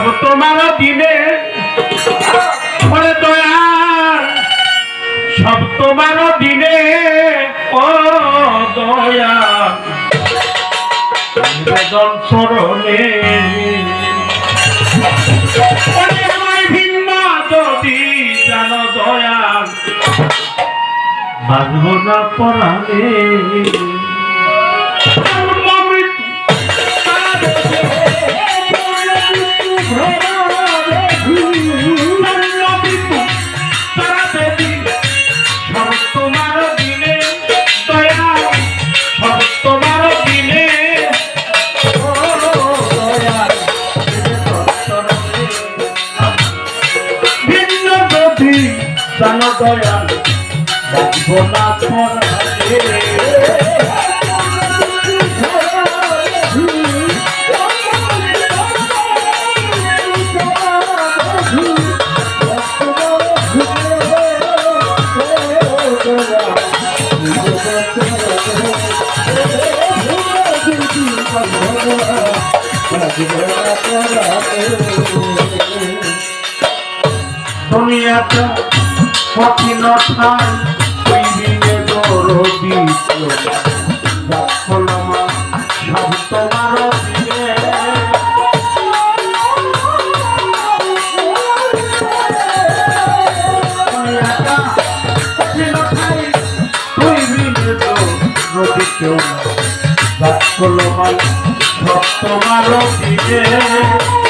সব তোমার দিনে। ওরে দয়া সব তোমার দিনে। ও দয়া চরণে। ভিন্ন যদি দয়া বাঁধো না পরাণে দুনিয়াটা কঠিন ঠাই ওই দিনে দরদি রাখলামা সব তোমার দিনে সব তোমার দিনে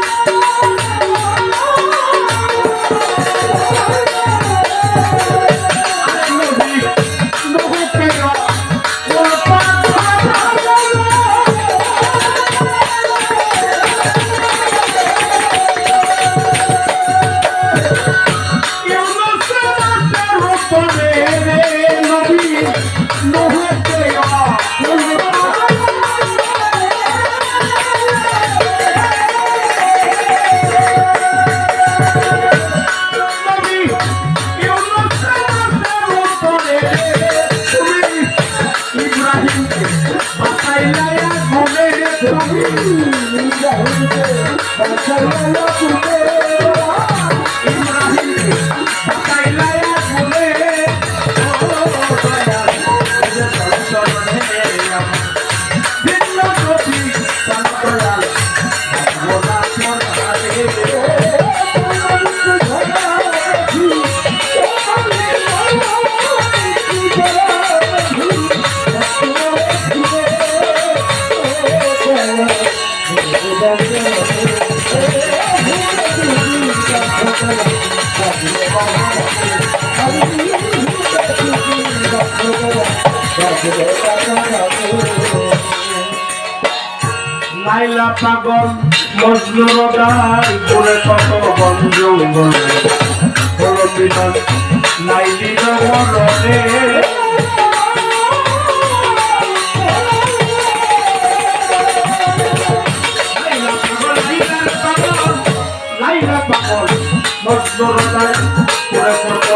Hello, hello. লাইলা পাগল, মজনু রদাই পুরে কত বন জঙ্গল। হলো মিলন লাইলি রমরে লাইলা পাগল লাইলা পাগল লাইলা পাগল, মজনু রদাই পুরে কত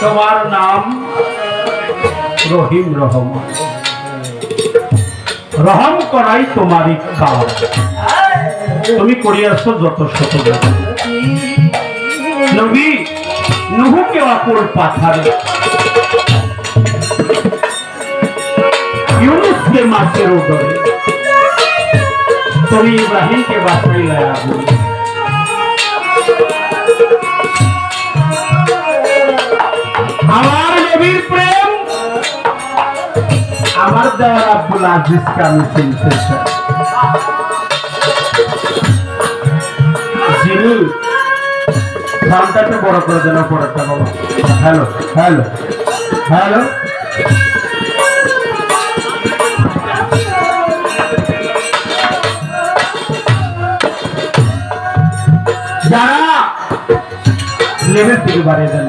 তোমার নাম রহিম রহমান। রহম করাই তোমারই কাজ তুমি করিয়াছ যত শত নবী নুহুকে অপর পাথারে। ইউনুসকে মাছের উদরে তুমি ইব্রাহিমকে বাঁচাইলে আগুন আমার নবীর প্রেম, আমার দেওয়ার আব্দুল আজিজকে আমি চিনতে চাই। সামটাকে বড় করে দেন পরেরটা বলো হ্যালো হ্যালো হ্যালো।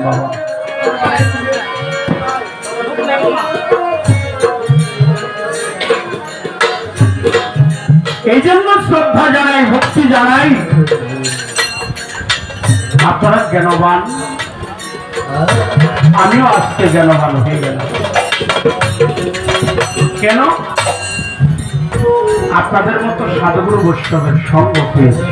বাবা। এই জন্য শ্রদ্ধা জানাই, ভক্তি জানাই। আপনারা জ্ঞানবান। আমিও আজকে জ্ঞানবান হয়ে গেলাম। কেন? আপনাদের মতো সাধুগুরু বৈষ্ণবের সঙ্গ পেয়েছি।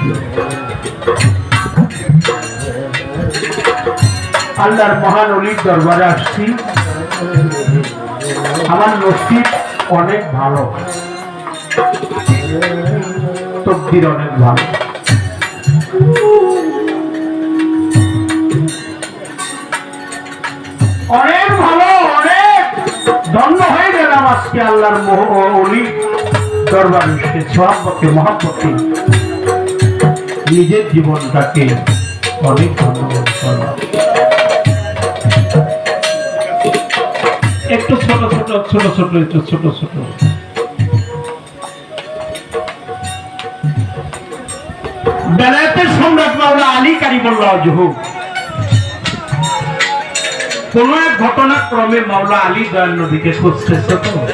আল্লাহর মহান অলির দরবারে আসছি। আমার নসিব অনেক ভালো। তকদির অনেক ভালো। আল্লাহর মোহ- অলি দরবার মহাপক্ষে নিজের জীবনটাকে অনেক ধন্যবাদ করলাম। একটু ছোট ছোট ছোট ছোট, একটু ছোট ছোট। বেলায়েতের সম্রাট মাওলা আলী কারিমুল্লাহ জহুর। কোন এক ঘটনাক্রমে মাওলা আলী দয়াল নদীকে খুঁজতেছে তো?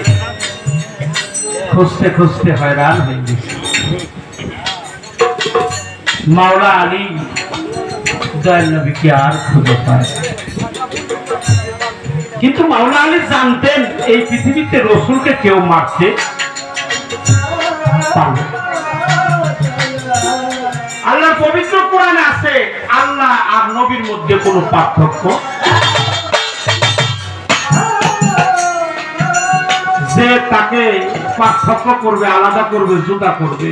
খুঁজতে খুঁজতে হয়রান হয়ে মাওলা আলী আর খুঁজে পায় কিন্তু মাওলা আলী জানতেন এই পৃথিবীতে রসুলকে কেউ না। পবিত্র কোরআনে আছে, আল্লাহ আর নবীর মধ্যে কোনো পার্থক্য যে তাকে পার্থক্য করবে, আলাদা করবে জুদা করবে।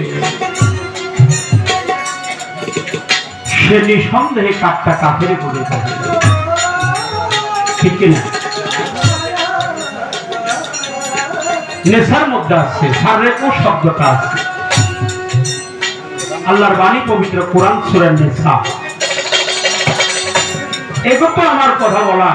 সে নিঃসন্দেহে কাপটা কাফেরে করে থাকে। ঠিক কিনা? নেশার মধ্যে আছে সারেকো শব্দটা আছে। আল্লাহর বাণী পবিত্র কোরআন সুরের নেশা। এগো তো আমার কথা বলা।